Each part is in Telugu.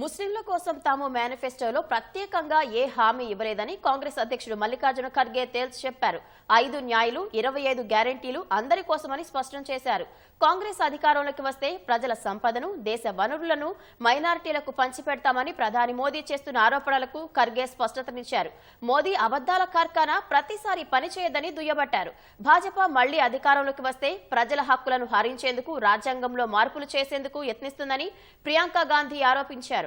ముస్లింల కోసం తాము మేనిఫెస్టోలో ప్రత్యేకంగా ఏ హామీ ఇవ్వలేదని కాంగ్రెస్ అధ్యక్షుడు మల్లికార్జున ఖర్గే తేల్చి చెప్పారు. ఐదు న్యాయులు ఇరవై ఐదు గ్యారంటీలు అందరి కోసమని స్పష్టం చేశారు. కాంగ్రెస్ అధికారంలోకి వస్తే ప్రజల సంపదను దేశ వనరులను మైనారిటీలకు పంచిపెడతామని ప్రధాని మోదీ చేస్తున్న ఆరోపణలకు ఖర్గే స్పష్టతనిచ్చారు. మోదీ అబద్దాల కార్ఖానా ప్రతిసారి పనిచేయదని దుయ్యబట్టారు. భాజపా మళ్ళీ అధికారంలోకి వస్తే ప్రజల హక్కులను హరించేందుకు రాజ్యాంగంలో మార్పులు చేసేందుకు యత్నిస్తుందని ప్రియాంక గాంధీ ఆరోపించారు.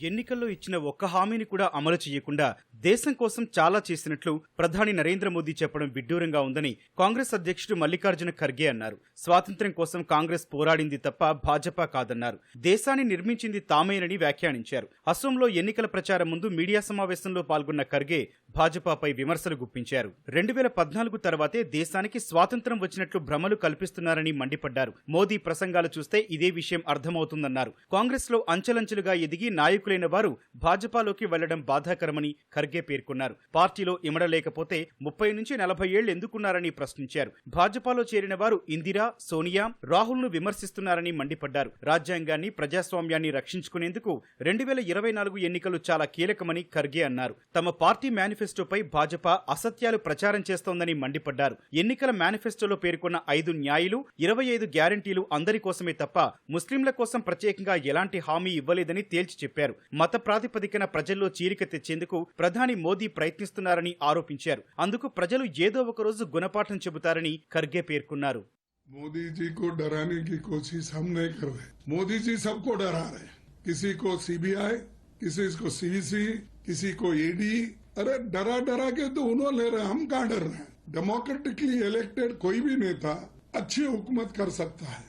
ఎన్నికల్లో ఇచ్చిన ఒక్క హామీని కూడా అమలు చేయకుండా దేశం కోసం చాలా చేసినట్లు ప్రధాని నరేంద్ర మోదీ చెప్పడం విడ్డూరంగా ఉందని కాంగ్రెస్ అధ్యక్షుడు మల్లికార్జున ఖర్గే అన్నారు. స్వాతంత్ర్యం కోసం కాంగ్రెస్ పోరాడింది తప్ప భాజపా కాదన్నారు. దేశాన్ని నిర్మించింది తామేనని వ్యాఖ్యానించారు. అసోంలో ఎన్నికల ప్రచారం ముందు మీడియా సమావేశంలో పాల్గొన్న ఖర్గే భాజపాపై విమర్శలు గుప్పించారు. రెండు వేల పద్నాలుగు తర్వాతే దేశానికి స్వాతంత్ర్యం వచ్చినట్లు భ్రమలు కల్పిస్తున్నారని మండిపడ్డారు. మోదీ ప్రసంగాలు చూస్తే ఇదే విషయం అర్థమవుతుందన్నారు. కాంగ్రెస్లో అంచెలంచెలుగా ఎదిగి నాయకులైన వారు భాజపాలోకి వెళ్ళడం బాధాకరమని ఖర్గే పేర్కొన్నారు. పార్టీలో ఇమడలేకపోతే ముప్పై నుంచి నలభై ఏళ్ళు ఎందుకున్నారని ప్రశ్నించారు. భాజపాలో చేరిన వారు ఇందిరా సోనియా రాహుల్ను విమర్శిస్తున్నారని మండిపడ్డారు. రాజ్యాంగాన్ని ప్రజాస్వామ్యాన్ని రక్షించుకునేందుకు రెండు వేల ఇరవై నాలుగు ఎన్నికలు చాలా కీలకమని ఖర్గే అన్నారు. తమ పార్టీ మేనిఫెస్టోపై భాజపా అసత్యాలు ప్రచారం చేస్తోందని మండిపడ్డారు. ఎన్నికల మేనిఫెస్టోలో పేర్కొన్న ఐదు న్యాయులు ఇరవై ఐదు గ్యారంటీలు అందరి కోసమే తప్ప ముస్లింల కోసం ప్రత్యేకంగా ఎలాంటి హామీ ఇవ్వలేదని తేల్చి చెప్పారు. మత ప్రాతిపదికన ప్రజల్లో చీలిక తెచ్చేందుకు ప్రధాని మోదీ ప్రయత్నిస్తున్నారని ఆరోపించారు అందుకు ప్రజలు ఏదో ఒక రోజు గుణపాఠం చెబుతారని ఖర్గే పేర్కొన్నారు मोदी जी को डराने की कोशिश हम नहीं कर रहे मोदी जी सबको डरा रहे हैं किसी को सीबीआई किसी को सीवीसी किसी को ईडी अरे डरा डरा के तो उन्होंने ले रहे हैं हम कहाँ डर रहे हैं डेमोक्रेटिकली इलेक्टेड कोई भी नेता अच्छी हुकूमत कर सकता है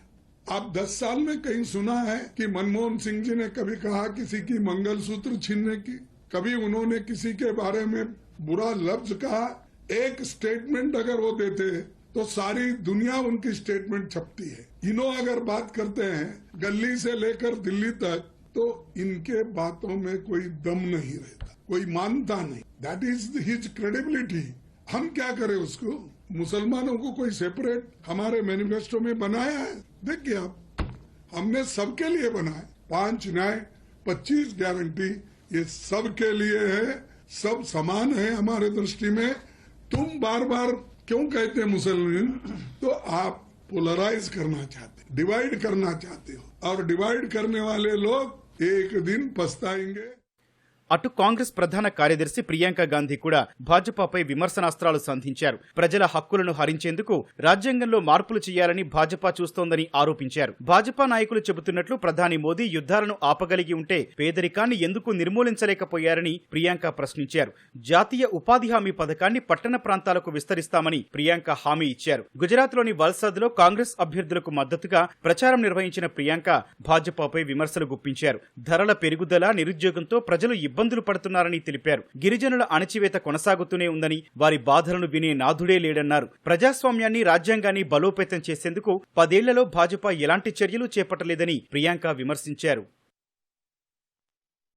आप दस साल में कहीं सुना है कि मनमोहन सिंह जी ने कभी कहा किसी की मंगलसूत्र छीनने की कभी उन्होंने किसी के बारे में बुरा लफ्ज कहा, एक स्टेटमेंट अगर वो देते तो सारी दुनिया उनकी स्टेटमेंट छपती है। इनो अगर बात करते हैं, गली से लेकर दिल्ली तक तो इनके बातों में कोई दम नहीं रहता, कोई मानता नहीं। दैट इज़ हिज क्रेडिबिलिटी हम क्या करें उसको? मुसलमानों को कोई सेपरेट हमारे मैनिफेस्टो में बनाया है? देखिए आप, हमने सबके लिए बनाया पाँच न्याय, पच्चीस गारंटी ये सब के लिए है, सब समान है हमारे दृष्टि में। तुम बार बार क्यों कहते मुसलमान? तो आप पोलराइज करना चाहते डिवाइड करना चाहते हो। और डिवाइड करने वाले लोग एक दिन पछताएँगे। అటు కాంగ్రెస్ ప్రధాన కార్యదర్శి ప్రియాంక గాంధీ కూడా భాజపాపై విమర్శనాస్త్రాలు సంధించారు. ప్రజల హక్కులను హరించేందుకు రాజ్యాంగంలో మార్పులు చేయాలని భాజపా చూస్తోందని ఆరోపించారు. భాజపా నాయకులు చెబుతున్నట్లు ప్రధాని మోదీ యుద్ధాలను ఆపగలిగి ఉంటే పేదరికాన్ని ఎందుకు నిర్మూలించలేకపోయారని ప్రియాంక ప్రశ్నించారు. జాతీయ ఉపాధి హామీ పథకాన్ని పట్టణ ప్రాంతాలకు విస్తరిస్తామని ప్రియాంక హామీ ఇచ్చారు. గుజరాత్లోని వల్సాద్లో కాంగ్రెస్ అభ్యర్థులకు మద్దతుగా ప్రచారం నిర్వహించిన ప్రియాంక భాజపాపై విమర్శలు గుప్పించారు. ధరల పెరుగుదల నిరుద్యోగంతో ప్రజలు ఇబ్బందులు పడుతున్నారని తెలిపారు. గిరిజనుల అణచివేత కొనసాగుతూనే ఉందని వారి బాధలను వినే నాథుడే లేడన్నారు. ప్రజాస్వామ్యాన్ని రాజ్యాంగాన్ని బలోపేతం చేసేందుకు పదేళ్ళలో భాజపా ఎలాంటి చర్యలు చేపట్టలేదని ప్రియాంక విమర్శించారు.